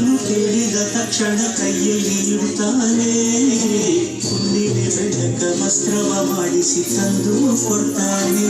ಸುಳ್ಳನ್ನು ಕೇಳಿದ ತಕ್ಷಣ ಕೈಯಲ್ಲಿ ಇಡುತ್ತಾನೆ. ಸುಳ್ಳಿನ ಬೆಳಕ ವಸ್ತ್ರವ ಮಾಡಿಸಿ ತಂದು ಕೊಡ್ತಾನೆ.